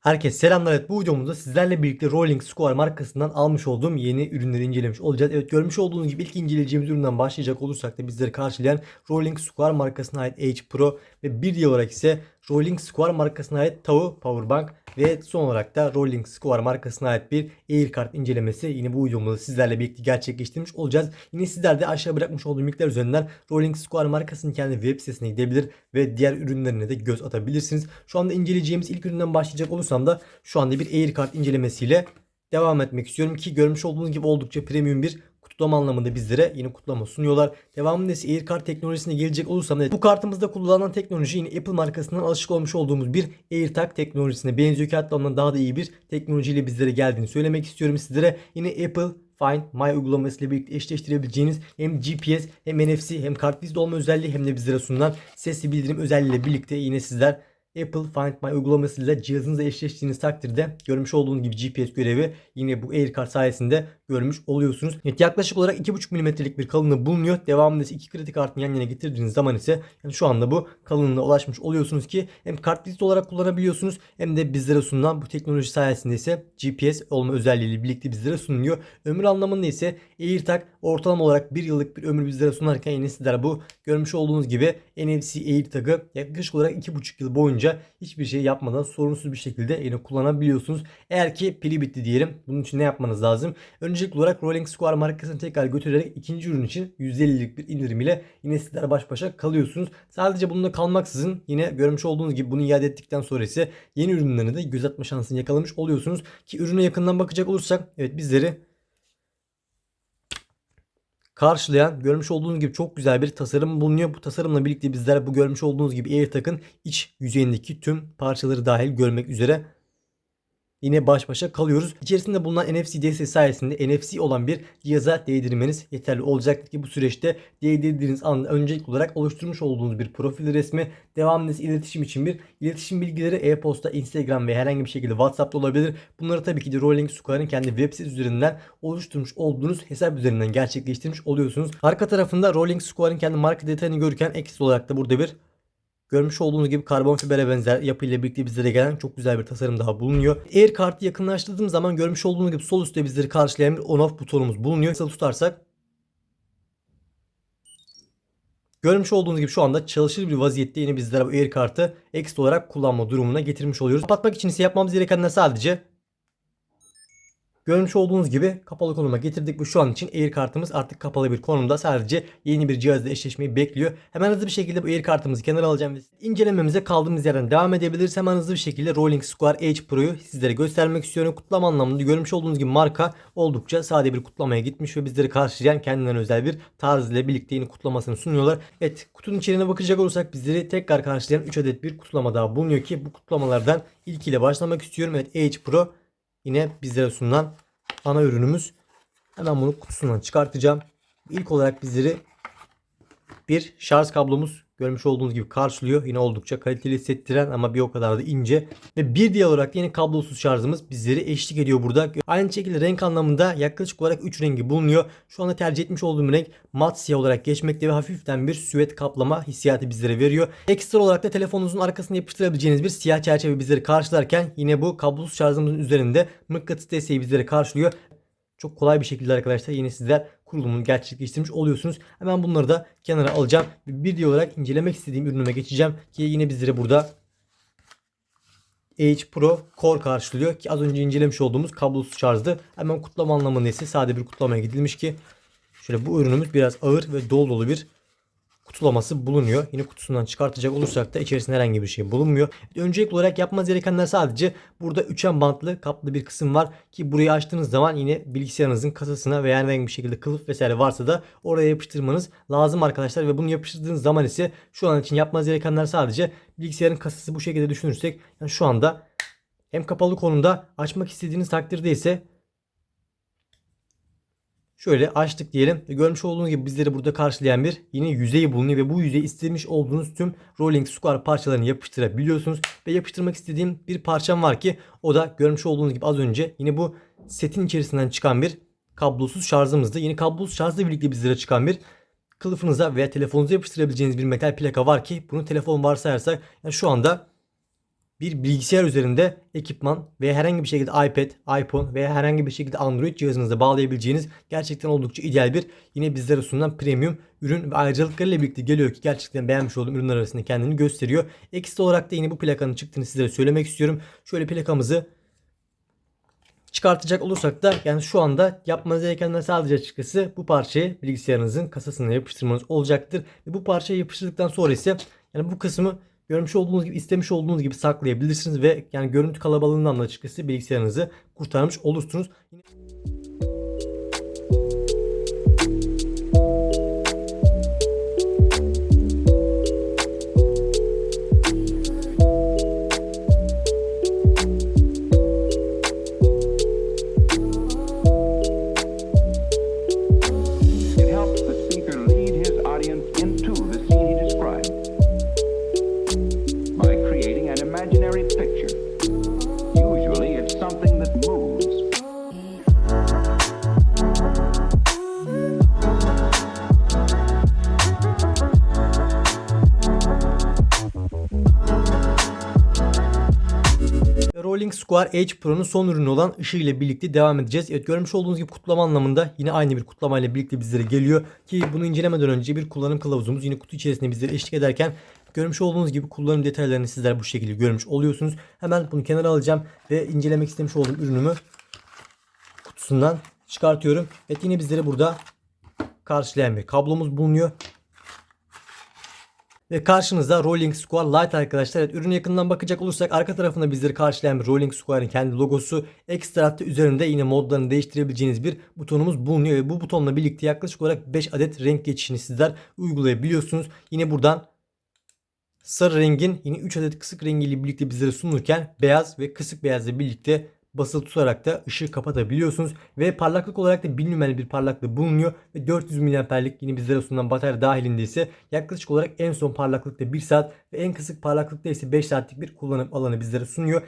Herkese selamlar. Evet bu videomuzda sizlerle birlikte Rolling Square markasından almış olduğum yeni ürünleri incelemiş olacağız. Evet görmüş olduğunuz gibi ilk inceleyeceğimiz üründen başlayacak olursak da bizleri karşılayan Rolling Square markasına ait H Pro ve bir diğer olarak ise Rolling Square markasına ait Tau Powerbank ve son olarak da Rolling Square markasına ait bir AirCard incelemesi yine bu videomuzda sizlerle birlikte gerçekleştirmiş olacağız. Yine sizler de aşağı bırakmış olduğum linkler üzerinden Rolling Square markasının kendi web sitesine gidebilir ve diğer ürünlerine de göz atabilirsiniz. Şu anda inceleyeceğimiz ilk üründen başlayacak olursam da şu anda bir AirCard incelemesiyle devam etmek istiyorum ki görmüş olduğunuz gibi oldukça premium bir kutlama anlamında bizlere yine kutlama sunuyorlar. Devamında ise AirCard teknolojisine gelecek olursam evet, bu kartımızda kullanılan teknoloji yine Apple markasından alışık olmuş olduğumuz bir AirTag teknolojisine benziyor ki hatta ondan daha da iyi bir teknolojiyle bizlere geldiğini söylemek istiyorum sizlere. Yine Apple Find My uygulamasıyla birlikte eşleştirebileceğiniz hem GPS hem NFC hem kartvizit olma özelliği hem de bizlere sunulan sesli bildirim özelliğiyle birlikte yine sizler Apple Find My uygulamasıyla cihazınızla eşleştiğiniz takdirde görmüş olduğunuz gibi GPS görevi yine bu AirCard sayesinde görmüş oluyorsunuz. Evet, yaklaşık olarak 2.5 mm'lik bir kalınlığı bulunuyor. Devamında ise iki kritik kartını yan yana getirdiğiniz zaman ise yani şu anda bu kalınlığına ulaşmış oluyorsunuz ki hem kartvizit olarak kullanabiliyorsunuz hem de bizlere sunulan bu teknoloji sayesinde ise GPS olma özelliğiyle birlikte bizlere sunuluyor. Ömür anlamında ise AirTag ortalama olarak 1 yıllık bir ömür bizlere sunarken yine sizler bu görmüş olduğunuz gibi NFC AirTag'ı yaklaşık olarak 2.5 yıl boyunca hiçbir şey yapmadan sorunsuz bir şekilde yine kullanabiliyorsunuz. Eğer ki pili bitti diyelim. Bunun için ne yapmanız lazım? Öncelikli olarak Rolling Square markasını tekrar götürerek ikinci ürün için %50'lik bir indirim ile yine sizler baş başa kalıyorsunuz. Sadece bununla kalmaksızın yine görmüş olduğunuz gibi bunu iade ettikten sonra ise yeni ürünlerine de göz atma şansını yakalamış oluyorsunuz. Ki ürüne yakından bakacak olursak evet bizleri karşılayan görmüş olduğunuz gibi çok güzel bir tasarım bulunuyor. Bu tasarımla birlikte bizler bu görmüş olduğunuz gibi AirTag'ın iç yüzeyindeki tüm parçaları dahil görmek üzere yine baş başa kalıyoruz. İçerisinde bulunan NFC desteği sayesinde NFC olan bir cihaza değdirmeniz yeterli olacaktır ki bu süreçte değdirdiğiniz anda öncelikli olarak oluşturmuş olduğunuz bir profil resmi devamlı iletişim için bir iletişim bilgileri e-posta, Instagram ve herhangi bir şekilde WhatsApp'ta olabilir. Bunları tabii ki de Rolling Square'ın kendi web sitesi üzerinden oluşturmuş olduğunuz hesap üzerinden gerçekleştirmiş oluyorsunuz. Arka tarafında Rolling Square'ın kendi marka detayını görürken ekstra olarak da burada bir Görmüş olduğunuz gibi karbon fibere benzer yapıyla birlikte bizlere gelen çok güzel bir tasarım daha bulunuyor. Air kartı yakınlaştırdığım zaman görmüş olduğunuz gibi sol üstte bizleri karşılayan bir on off butonumuz bulunuyor. Kısa tutarsak Görmüş olduğunuz gibi şu anda çalışır bir vaziyette yine bizlere bu Air kartı ekstra olarak kullanma durumuna getirmiş oluyoruz. Kapatmak için ise yapmamız gerekenler sadece Görmüş olduğunuz gibi kapalı konuma getirdik ve şu an için Air kartımız artık kapalı bir konumda. Sadece yeni bir cihazla eşleşmeyi bekliyor. Hemen hızlı bir şekilde bu Air kartımızı kenara alacağım ve incelememize kaldığımız yerden devam edebiliriz. Hemen hızlı bir şekilde Rolling Square H Pro'yu sizlere göstermek istiyorum. Kutlama anlamında görmüş olduğunuz gibi marka oldukça sade bir kutlamaya gitmiş ve bizleri karşılayan kendilerine özel bir tarz ile birlikte yeni kutlamasını sunuyorlar. Evet kutunun içeriğine bakacak olursak bizleri tekrar karşılayan 3 adet bir kutlama daha bulunuyor ki bu kutlamalardan ilkiyle başlamak istiyorum. Evet H Pro yine bizlere sunulan ana ürünümüz. Hemen bunu kutusundan çıkartacağım. İlk olarak bizleri bir şarj kablomuz görmüş olduğunuz gibi karşılıyor. Yine oldukça kaliteli hissettiren ama bir o kadar da ince. Ve bir diğer olarak yine kablosuz şarjımız bizleri eşlik ediyor burada. Aynı şekilde renk anlamında yaklaşık olarak 3 rengi bulunuyor. Şu anda tercih etmiş olduğum renk mat siyah olarak geçmekte ve hafiften bir süet kaplama hissiyatı bizlere veriyor. Ekstra olarak da telefonunuzun arkasına yapıştırabileceğiniz bir siyah çerçeve bizleri karşılarken yine bu kablosuz şarjımızın üzerinde mıknatıs desteği bizleri karşılıyor. Çok kolay bir şekilde arkadaşlar yine sizler kurulumunu gerçekleştirmiş oluyorsunuz. Hemen bunları da kenara alacağım. Bir diye olarak incelemek istediğim ürünüme geçeceğim. Ki yine bizlere burada H Pro Core karşılıyor ki az önce incelemiş olduğumuz kablosuz şarjdı. Hemen kutlama anlamında ise sade bir kutlamaya gidilmiş ki şöyle bu ürünümüz biraz ağır ve dolu dolu bir kutulaması bulunuyor. Yine kutusundan çıkartacak olursak da içerisinde herhangi bir şey bulunmuyor. Öncelikli olarak yapmanız gerekenler sadece burada üçgen bantlı kaplı bir kısım var ki burayı açtığınız zaman yine bilgisayarınızın kasasına veya herhangi bir şekilde kılıf vesaire varsa da oraya yapıştırmanız lazım arkadaşlar ve bunu yapıştırdığınız zaman ise şu an için yapmanız gerekenler sadece bilgisayarın kasası bu şekilde düşünürsek yani şu anda hem kapalı konumda açmak istediğiniz takdirde ise Şöyle açtık diyelim. Ve görmüş olduğunuz gibi bizleri burada karşılayan bir yine yüzeyi bulunuyor ve bu yüzeye istemiş olduğunuz tüm Rolling Square parçalarını yapıştırabiliyorsunuz. Ve yapıştırmak istediğim bir parçam var ki o da görmüş olduğunuz gibi az önce yine bu setin içerisinden çıkan bir kablosuz şarjımızdı. Yine kablosuz şarjla birlikte bizlere çıkan bir kılıfınıza veya telefonunuza yapıştırabileceğiniz bir metal plaka var ki bunu telefon varsayarsak yani şu anda bir bilgisayar üzerinde ekipman veya herhangi bir şekilde iPad, iPhone veya herhangi bir şekilde Android cihazınıza bağlayabileceğiniz gerçekten oldukça ideal bir yine bizlere sunulan premium ürün ve ayrıcalıklarıyla birlikte geliyor ki gerçekten beğenmiş olduğum ürünler arasında kendini gösteriyor. Ekstra olarak da yine bu plakanın çıktığını sizlere söylemek istiyorum. Şöyle plakamızı çıkartacak olursak da yani şu anda yapmanız gerekenler sadece açıkçası bu parçayı bilgisayarınızın kasasına yapıştırmanız olacaktır. Ve bu parçayı yapıştırdıktan sonra ise yani bu kısmı görmüş olduğunuz gibi istemiş olduğunuz gibi saklayabilirsiniz ve yani görüntü kalabalığından da açıkçası bilgisayarınızı kurtarmış olursunuz. Yine Rolling Square Edge Pro'nun son ürünü olan ışığı ile birlikte devam edeceğiz. Evet görmüş olduğunuz gibi kutlama anlamında yine aynı bir kutlama ile birlikte bizlere geliyor. Ki bunu incelemeden önce bir kullanım kılavuzumuz yine kutu içerisinde bizlere eşlik ederken görmüş olduğunuz gibi kullanım detaylarını sizler bu şekilde görmüş oluyorsunuz. Hemen bunu kenara alacağım ve incelemek istemiş olduğum ürünümü kutusundan çıkartıyorum. Evet yine bizlere burada karşılayan bir kablomuz bulunuyor. Ve karşınızda Rolling Square Lite arkadaşlar. Evet, ürün yakından bakacak olursak arka tarafında bizleri karşılayan Rolling Square'ın kendi logosu. Ekstra üzerinde yine modlarını değiştirebileceğiniz bir butonumuz bulunuyor. Ve bu butonla birlikte yaklaşık olarak 5 adet renk geçişini sizler uygulayabiliyorsunuz. Yine buradan sarı rengin yine 3 adet kısık rengiyle birlikte bizlere sunulurken beyaz ve kısık beyazla birlikte basılı tutarak da ışığı kapatabiliyorsunuz. Ve parlaklık olarak da 1000 lümen bir parlaklığı bulunuyor. Ve 400 mAh'lik yine bizlere sunulan batarya dahilinde ise yaklaşık olarak en son parlaklıkta 1 saat ve en kısık parlaklıkta ise 5 saatlik bir kullanım alanı bizlere sunuyor.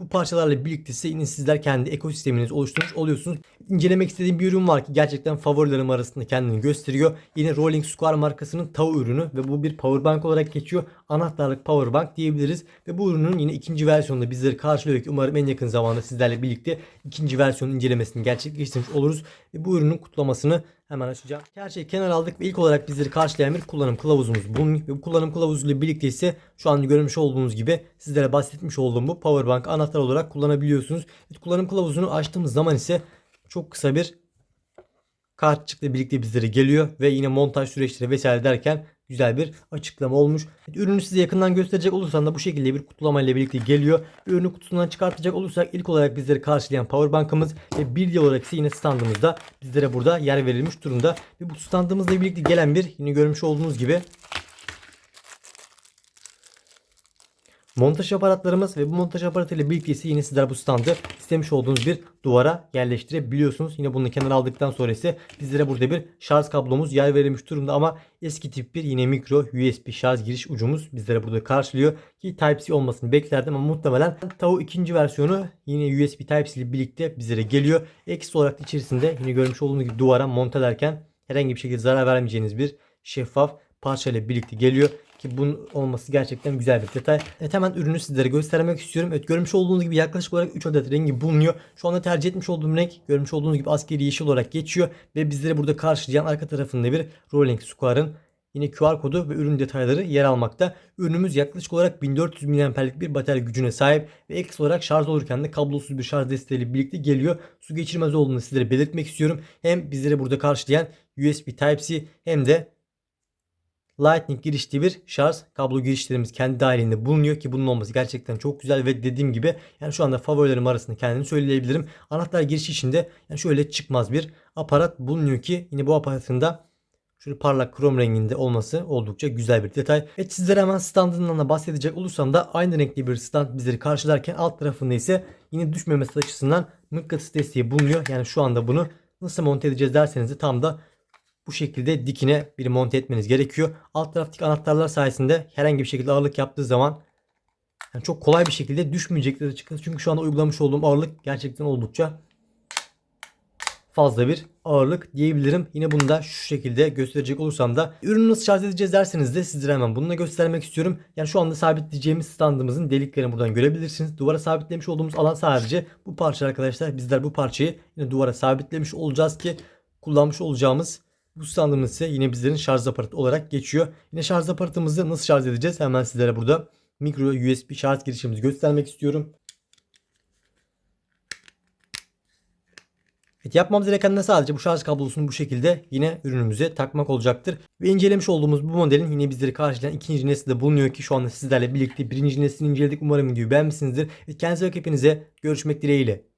Bu parçalarla birlikte ise yine sizler kendi ekosisteminizi oluşturmuş oluyorsunuz. İncelemek istediğim bir ürün var ki gerçekten favorilerim arasında kendini gösteriyor. Yine Rolling Square markasının Tau ürünü ve bu bir powerbank olarak geçiyor. Anahtarlık powerbank diyebiliriz. Ve bu ürünün yine ikinci versiyonunda bizleri karşılıyor ki umarım en yakın zamanda sizlerle birlikte ikinci versiyonun incelemesini gerçekleştirmiş oluruz. Ve bu ürünün kutlamasını hemen açacağım. Her şeyi kenara aldık ve ilk olarak bizleri karşılayan bir kullanım kılavuzumuz bulunuyor. Ve bu kullanım kılavuzuyla birlikte ise şu an görmüş olduğunuz gibi sizlere bahsetmiş olduğum bu powerbank anahtar olarak kullanabiliyorsunuz. Kullanım kılavuzunu açtığımız zaman ise çok kısa bir kartçıkla birlikte bizlere geliyor ve yine montaj süreçleri vesaire derken güzel bir açıklama olmuş. Ürünü size yakından gösterecek olursam da bu şekilde bir kutlama ile birlikte geliyor. Ürünü kutusundan çıkartacak olursak ilk olarak bizleri karşılayan powerbankımız ve bir diye olarak ise yine standımızda bizlere burada yer verilmiş durumda. Ve bu standımızla birlikte gelen bir yine görmüş olduğunuz gibi Montaj aparatlarımız ve bu montaj aparatıyla birlikte ise yine sizler bu standı istemiş olduğunuz bir duvara yerleştirebiliyorsunuz. Yine bunu kenara aldıktan sonra ise bizlere burada bir şarj kablomuz yer verilmiş durumda ama eski tip bir yine mikro USB şarj giriş ucumuz bizlere burada karşılıyor. Ki Type-C olmasını beklerdim ama muhtemelen Tau ikinci versiyonu yine USB Type-C ile birlikte bizlere geliyor. Ekstra olarak içerisinde yine görmüş olduğunuz gibi duvara monte ederken herhangi bir şekilde zarar vermeyeceğiniz bir şeffaf parça ile birlikte geliyor. Ki bunun olması gerçekten güzel bir detay. Evet hemen ürünü sizlere göstermek istiyorum. Evet görmüş olduğunuz gibi yaklaşık olarak 3 adet rengi bulunuyor. Şu anda tercih etmiş olduğum renk görmüş olduğunuz gibi askeri yeşil olarak geçiyor. Ve bizleri burada karşılayan arka tarafında bir Rolling Square'ın Yine QR kodu ve ürün detayları yer almakta. Ürünümüz yaklaşık olarak 1400 mAh'lik bir batarya gücüne sahip ve ekstra olarak şarj olurken de kablosuz bir şarj desteğiyle birlikte geliyor. Su geçirmez olduğunu sizlere belirtmek istiyorum. Hem bizleri burada karşılayan USB Type-C hem de Lightning girişli bir şarj kablo girişlerimiz kendi dahilinde bulunuyor ki bunun olması gerçekten çok güzel ve dediğim gibi yani şu anda favorilerim arasında kendimi söyleyebilirim. Anahtar giriş içinde yani şöyle çıkmaz bir aparat bulunuyor ki yine bu aparatın da şöyle parlak krom renginde olması oldukça güzel bir detay. Evet sizlere hemen standından da bahsedecek olursam da aynı renkli bir stand bizleri karşılarken alt tarafında ise yine düşmemesi açısından mıknatıs desteği bulunuyor. Yani şu anda bunu nasıl monte edeceğiz derseniz de tam da bu şekilde dikine bir monte etmeniz gerekiyor. Alt taraftaki anahtarlar sayesinde herhangi bir şekilde ağırlık yaptığı zaman yani çok kolay bir şekilde düşmeyecektir açıkçası. Çünkü şu anda uygulamış olduğum ağırlık gerçekten oldukça fazla bir ağırlık diyebilirim. Yine bunu da şu şekilde gösterecek olursam da ürünü nasıl şarj edeceğiz derseniz de sizlere hemen bununla göstermek istiyorum. Yani şu anda sabitleyeceğimiz standımızın deliklerini buradan görebilirsiniz. Duvara sabitlemiş olduğumuz alan sadece bu parça arkadaşlar. Bizler bu parçayı yine duvara sabitlemiş olacağız ki kullanmış olacağımız bu standımız ise yine bizlerin şarj aparatı olarak geçiyor. Yine şarj aparatımızı nasıl şarj edeceğiz? Hemen sizlere burada mikro USB şarj girişimizi göstermek istiyorum. Evet, yapmamız gereken de sadece bu şarj kablosunu bu şekilde yine ürünümüze takmak olacaktır. Ve incelemiş olduğumuz bu modelin yine bizleri karşılayan ikinci nesli de bulunuyor ki şu anda sizlerle birlikte birinci neslini inceledik. Umarım videoyu beğenmişsinizdir. Kendinize ve hepinize görüşmek dileğiyle.